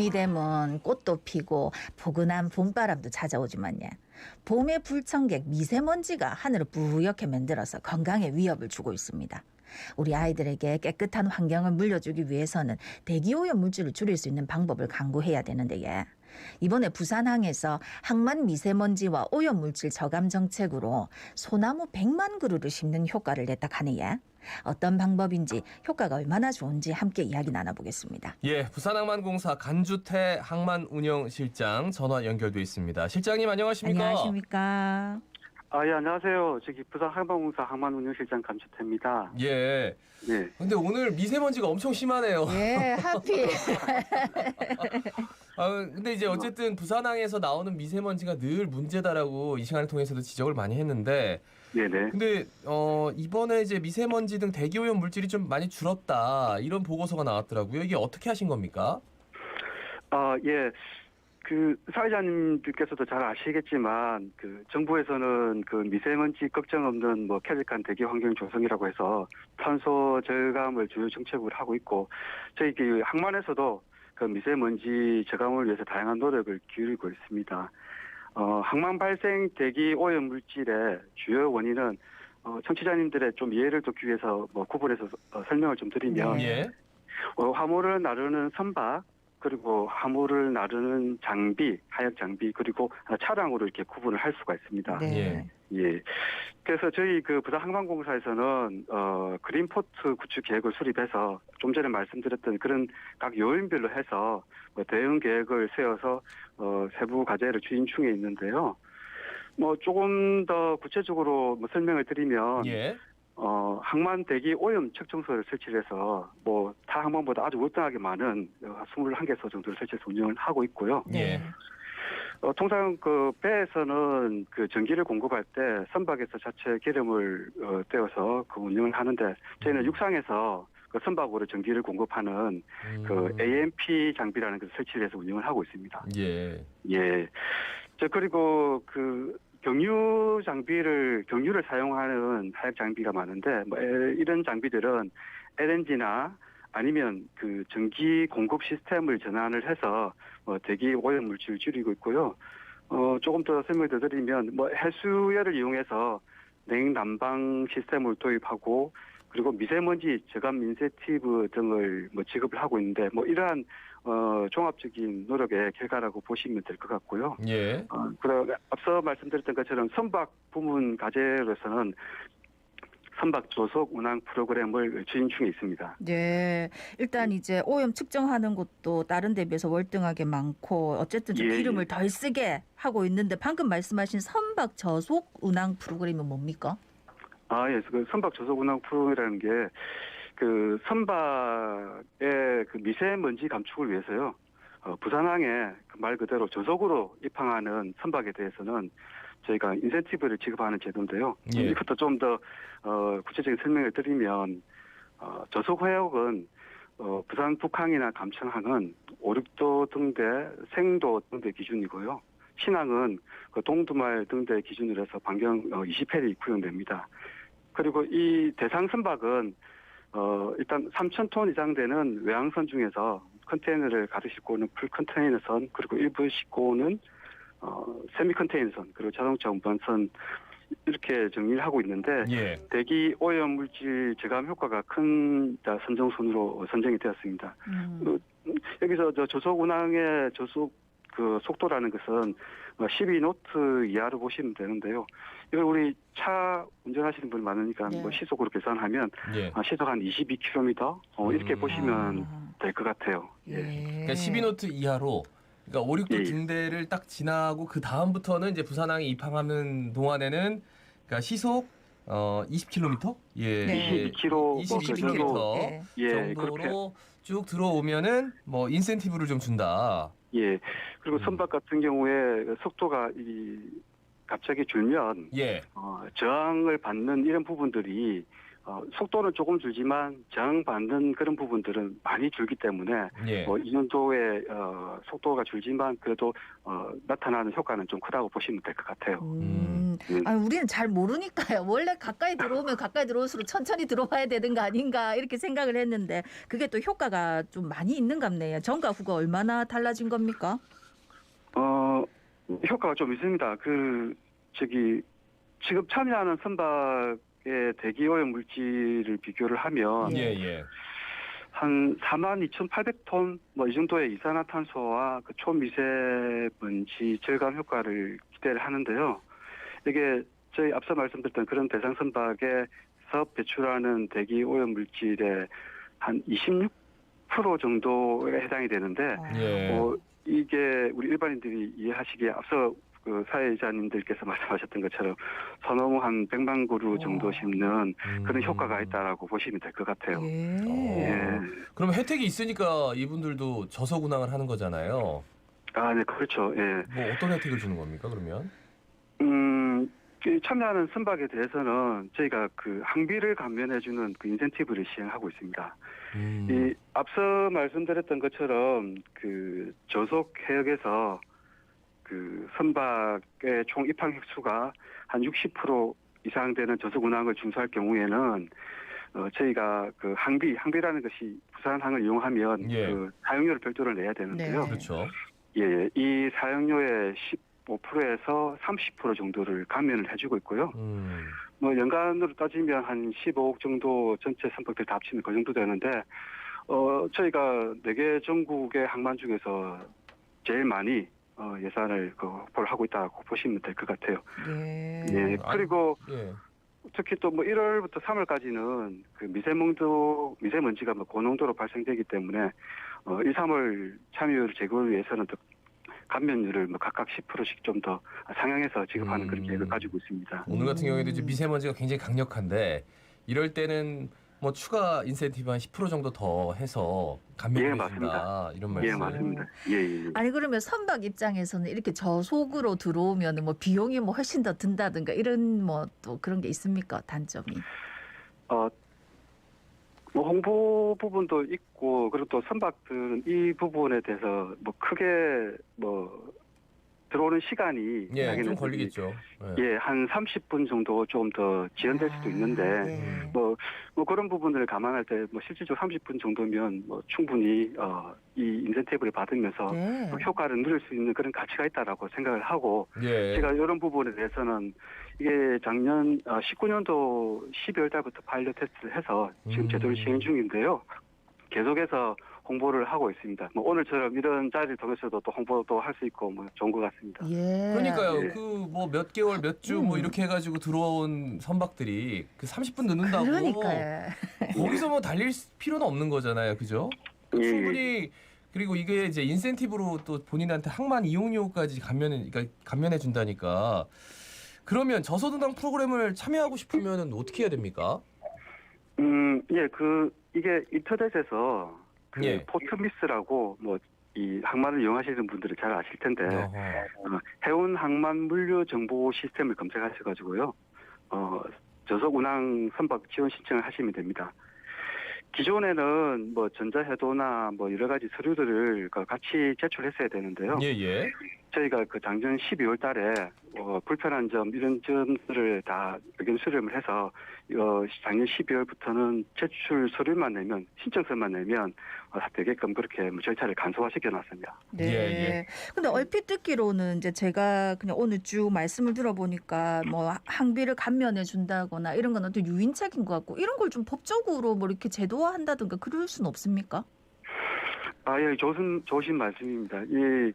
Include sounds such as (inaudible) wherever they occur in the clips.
봄이 되면 꽃도 피고 포근한 봄바람도 찾아오지만요. 봄의 불청객 미세먼지가 하늘을 뿌옇게 만들어서 건강에 위협을 주고 있습니다. 우리 아이들에게 깨끗한 환경을 물려주기 위해서는 대기오염 물질을 줄일 수 있는 방법을 강구해야 되는데 예. 이번에 부산항에서 항만 미세먼지와 오염 물질 저감 정책으로 소나무 100만 그루를 심는 효과를 냈다 하네 예. 어떤 방법인지 효과가 얼마나 좋은지 함께 이야기 나눠보겠습니다. 예, 부산항만공사 간주태 항만 운영 실장 전화 연결돼 있습니다. 실장님 안녕하십니까? 안녕하십니까? 아, 예, 안녕하세요. 저기 부산 항만공사 항만운영실장 감주태입니다. 예. 네. 근데 오늘 미세먼지가 엄청 심하네요. 예, 하필. (laughs) 아, 근데 이제 어쨌든 부산항에서 나오는 미세먼지가 늘 문제다라고 이 시간을 통해서도 지적을 많이 했는데 네네. 근데 어 이번에 이제 미세먼지 등 대기 오염 물질이 좀 많이 줄었다 이런 보고서가 나왔더라고요. 이게 어떻게 하신 겁니까? 아, 예. 그 사회자님들께서도 잘 아시겠지만 그 정부에서는 그 미세먼지 걱정 없는 뭐 쾌적한 대기 환경 조성이라고 해서 탄소 절감을 주요 정책으로 하고 있고 저희 그 항만에서도 그 미세먼지 저감을 위해서 다양한 노력을 기울이고 있습니다. 어, 항만 발생 대기 오염 물질의 주요 원인은 어, 청취자님들의 좀 이해를 돕기 위해서 뭐 구분해서 어, 설명을 좀 드리면 네. 예. 어, 화물을 나르는 선박 그리고 화물을 나르는 장비, 하역 장비 그리고 차량으로 이렇게 구분을 할 수가 있습니다. 네. 예. 그래서 저희 그 부산 항만공사에서는 어 그린포트 구축 계획을 수립해서 좀 전에 말씀드렸던 그런 각 요인별로 해서 뭐 대응 계획을 세워서 어 세부 과제를 추진 중에 있는데요. 뭐 조금 더 구체적으로 뭐 설명을 드리면 예. 어, 항만 대기 오염 측정소를 설치해서 뭐 타 항만보다 아주 월등하게 많은 어, 21개소 정도를 설치해서 운영을 하고 있고요. 예. 어, 통상 그 배에서는 그 전기를 공급할 때 선박에서 자체 기름을 어, 떼어서 그 운영을 하는데 저희는 육상에서 그 선박으로 전기를 공급하는 그 음. AMP 장비라는 것을 설치를 해서 운영을 하고 있습니다. 예. 예. 저 그리고 그 경유 장비를 경유를 사용하는 하역 장비가 많은데 뭐 에- 이런 장비들은 LNG나 아니면 그 전기 공급 시스템을 전환을 해서 뭐 대기 오염 물질을 줄이고 있고요. 어 조금 더 설명을 더 드리면 뭐 해수열을 이용해서 냉난방 시스템을 도입하고 그리고 미세먼지 저감 인센티브 등을 뭐 지급을 하고 있는데 뭐 이러한 어 종합적인 노력의 결과라고 보시면 될 것 같고요. 예. 어, 그리고 앞서 말씀드렸던 것처럼 선박 부문 과제로서는 선박 조속 운항 프로그램을 추진 중에 있습니다. 네. 일단 이제 오염 측정하는 것도 다른 데 비해서 월등하게 많고 어쨌든 좀 예, 기름을 예. 덜 쓰게 하고 있는데 방금 말씀하신 선박 저속 운항 프로그램은 뭡니까? 아, 예. 그 선박 조속 운항 프로그램이라는 게 그 선박의 그 미세먼지 감축을 위해서요. 어, 부산항에 그 말 그대로 저속으로 입항하는 선박에 대해서는 저희가 인센티브를 지급하는 제도인데요. 예. 이것도 좀더 어, 구체적인 설명을 드리면 어, 저속 회역은 어, 부산 북항이나 감천항은 5, 6도 등대 생도 등대 기준이고요. 신항은 그 동두말 등대 기준으로 해서 반경 어, 20회리 구용됩니다. 그리고 이 대상 선박은 어 일단 3,000톤 이상 되는 외항선 중에서 컨테이너를 가득 싣고 오는 풀 컨테이너선 그리고 일부 싣고 오는 어 세미 컨테이너선 그리고 자동차 운반선 이렇게 정리를 하고 있는데 예. 대기 오염 물질 저감 효과가 큰 자, 선정선으로 선정이 되었습니다. 음. 여기서 저 저속 운항의 저속 그 속도라는 것은 12노트 이하로 보시면 되는데요. 이걸 우리 차 운전하시는 분 많으니까 네. 뭐 시속으로 계산하면 예. 아, 시속 한 22km 어, 이렇게 음. 보시면 아, 될것 같아요. 예. 그러니까 12노트 이하로 그러니까 5, 6도 예. 등대를 딱 지나고 그 다음부터는 이제 부산항에 입항하는 동안에는 그러니까 시속 어 20km? 예. 네. 예. 22km 뭐 22km. 그 정도, 어, 예. 예, 정도로 쭉 들어오면은 뭐 인센티브를 좀 준다. 예. 그리고 음. 선박 같은 경우에 속도가 이 갑자기 줄면 예. 어, 저항을 받는 이런 부분들이 어, 속도는 조금 줄지만 저항받는 그런 부분들은 많이 줄기 때문에 예. 뭐이 정도의 어, 속도가 줄지만 그래도 어, 나타나는 효과는 좀 크다고 보시면 될 것 같아요. 음. 음. 아니, 우리는 잘 모르니까요. 원래 가까이 들어오면 가까이 들어올수록 천천히 들어와야 되는 거 아닌가 이렇게 생각을 했는데 그게 또 효과가 좀 많이 있는 갑네요. 전과 후가 얼마나 달라진 겁니까? 어, 효과가 좀 있습니다. 그, 저기, 지금 참여하는 선박 의 대기 오염 물질을 비교를 하면 예, 예. 한 42,800톤 뭐 이 정도의 이산화탄소와 그 초미세먼지 절감 효과를 기대를 하는데요. 이게 저희 앞서 말씀드렸던 그런 대상 선박에서 배출하는 대기 오염 물질의 한 26% 정도에 해당이 되는데 예. 어, 이게 우리 일반인들이 이해하시기에 앞서 그 사회자님들께서 (laughs) 말씀하셨던 것처럼 소나무 한 100만 그루 정도 와. 심는 그런 음. 효과가 있다라고 보시면 될 것 같아요. 예. 예. 그럼 혜택이 있으니까 이분들도 저속 운항을 하는 거잖아요. 아, 네, 그렇죠. 예. 뭐 어떤 혜택을 주는 겁니까, 그러면? 음, 그 참여하는 선박에 대해서는 저희가 그 항비를 감면해주는 그 인센티브를 시행하고 있습니다. 음. 이 앞서 말씀드렸던 것처럼 그 저속 해역에서 그 선박의 총 입항 획수가 한 60% 이상 되는 저속 운항을 준수할 경우에는 어, 저희가 그 항비, 항비라는 것이 부산항을 이용하면 예. 그 사용료를 별도로 내야 되는데요. 네. 그렇죠. 예, 예. 이 사용료의 15%에서 30% 정도를 감면을 해주고 있고요. 음. 뭐 연간으로 따지면 한 15억 정도 전체 선박들 다 합치면 그 정도 되는데 어 저희가 네개 전국의 항만 중에서 제일 많이 어, 예산을 그 확보를 하고 있다고 보시면 될 것 같아요. 예. 예. 아니, 그리고 예. 특히 또 뭐 1월부터 3월까지는 그 미세먼도 미세먼지가 뭐 고농도로 발생되기 때문에 어 1, 3월 참여율 제고를 위해서는 또 감면율을 뭐 각각 10%씩 좀 더 상향해서 지급하는 그런 음. 계획을 가지고 있습니다. 오늘 같은 음. 경우에도 이제 미세먼지가 굉장히 강력한데 이럴 때는 뭐 추가 인센티브 한 10% 정도 더 해서 감면해 예, 준다 맞습니다. 이런 말씀. 예, 맞습니다. 예, 예. 예. 아니 그러면 선박 입장에서는 이렇게 저속으로 들어오면 뭐 비용이 뭐 훨씬 더 든다든가 이런 뭐 또 그런 게 있습니까 단점이? 어, 뭐 홍보 부분도 있고 그리고 또 선박들은 이 부분에 대해서 뭐 크게 뭐 들어오는 시간이 예, 좀 걸리겠죠. 예. 예, 한 30분 정도 좀더 지연될 수도 아, 있는데 예. 뭐, 뭐 그런 부분을 감안할 때 뭐 실질적으로 30분 정도면 뭐 충분히 어, 이 인센티브를 받으면서 네. 뭐 효과를 누릴 수 있는 그런 가치가 있다라고 생각을 하고 예. 제가 이런 부분에 대해서는 이게 작년 19년도 12월 달부터 파일럿 테스트를 해서 지금 음. 제도를 시행 중인데요. 계속해서 홍보를 하고 있습니다. 뭐 오늘처럼 이런 자리를 통해서도 또 홍보도 할 수 있고 뭐 좋은 것 같습니다. 예. 예. 그러니까요. 그뭐 몇 개월 몇 주뭐 음. 이렇게 해가지고 들어온 선박들이 그 30분 늦는다고 그러니까요. 거기서 뭐 달릴 필요는 없는 거잖아요, 그죠? 예, 예. 충분히 그리고 이게 이제 인센티브로 또 본인한테 항만 이용료까지 감면해 그러니까 감면해 준다니까 그러면 저소득당 프로그램을 참여하고 싶으면은 어떻게 해야 됩니까? 음, 예, 그 이게 인터넷에서 그 예. 포트미스라고 뭐 이 항만을 이용하시는 분들은 잘 아실 텐데. 어, 해운 항만 물류 정보 시스템을 검색하셔가지고요. 어, 저속 운항 선박 지원 신청을 하시면 됩니다. 기존에는 뭐 전자해도나 뭐 여러 가지 서류들을 그 같이 제출했어야 되는데요. 예, 예. 저희가 그 작년 12월 달에 어, 불편한 점 이런 점들을 다 의견 수렴을 해서 어, 작년 12월부터는 제출 서류만 내면 신청서만 내면 어, 되게끔 그렇게 뭐 절차를 간소화시켜 놨습니다. 네. 예, 예. 근데 얼핏 듣기로는 이제 제가 그냥 오늘 쭉 말씀을 들어보니까 뭐 항비를 감면해 준다거나 이런 건 어떤 유인책인 것 같고 이런 걸 좀 법적으로 뭐 이렇게 제도화한다든가 그럴 수는 없습니까? 아, 예, 좋은, 좋으신 말씀입니다. 이,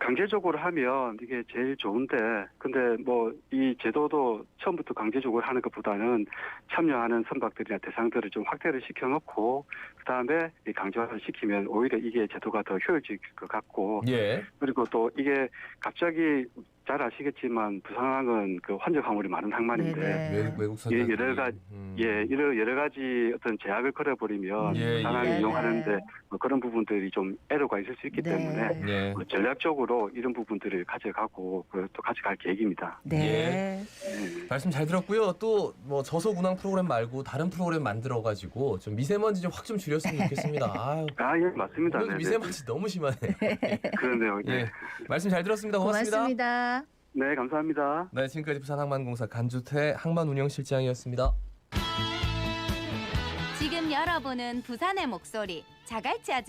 강제적으로 하면 이게 제일 좋은데, 근데 뭐, 이 제도도 처음부터 강제적으로 하는 것보다는 참여하는 선박들이나 대상들을 좀 확대를 시켜놓고, 그 다음에 이 강제화를 시키면 오히려 이게 제도가 더 효율적일 것 같고, 예. 그리고 또 이게 갑자기 잘 아시겠지만 부산항은 그 환적 화물이 많은 항만인데 네네. 외국 외국 선장 예, 여러 가- 예, 이런 여러 가지 어떤 제약을 걸어버리면 예, 부산항을 예. 이용하는데 뭐 그런 부분들이 좀 애로가 있을 수 있기 네. 때문에 예. 어, 전략적으로 이런 부분들을 가져가고 그, 또 가져갈 계획입니다. 네. 예. 말씀 잘 들었고요. 또 뭐 저속 운항 프로그램 말고 다른 프로그램 만들어 가지고 좀 미세먼지 좀 확 좀 줄였으면 좋겠습니다. 아유. (laughs) 아, 예, 맞습니다. 오늘 네, 네. 미세먼지 너무 심하네. (laughs) 그러네요. 예. 예. 말씀 잘 들었습니다. 고맙습니다. 고맙습니다. 네, 감사합니다. 네, 지금까지 부산항만공사 간주태 항만운영실장이었습니다. 지금 여러분은 부산의 목소리 자갈치 아줌마